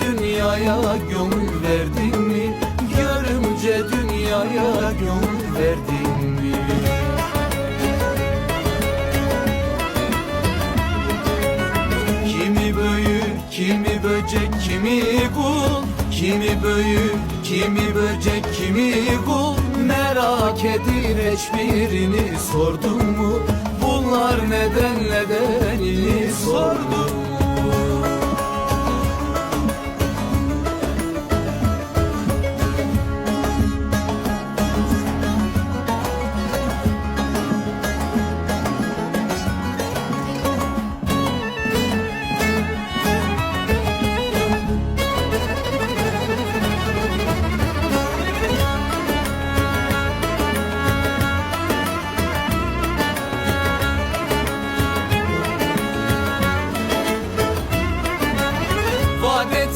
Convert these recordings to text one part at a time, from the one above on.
dünyaya gönül verdin mi? Görümce dünyaya gönül verdin mi? Kimi büyük, kimi böcek, kimi kul Kimi büyük, kimi böcek, kimi kul Merak edir hiçbirini sordun mu? Bunlar neden nedenini sordun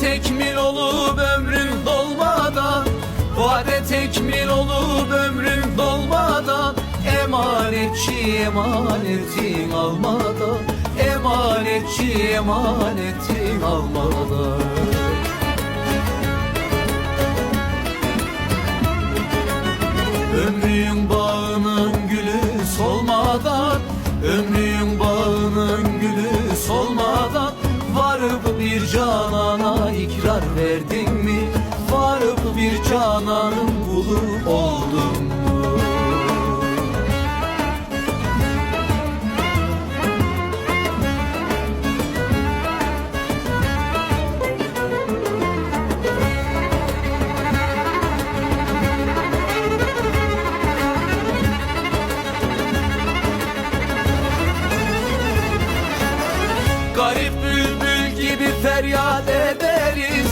tekmil olup ömrün dolmadan Vade tekmil olup ömrün dolmadan Emanetçi emanetin almadan Emanetçi emanetin almadan. Ömrün bağının gülü solmadan Ömrün bağının Bir canana ikrar verdin mi? Varıp bir cananın kulu oldun? Garip feryat ederiz.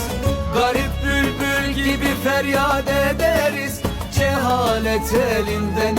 Garip bülbül gibi feryat ederiz. Cehalet elinden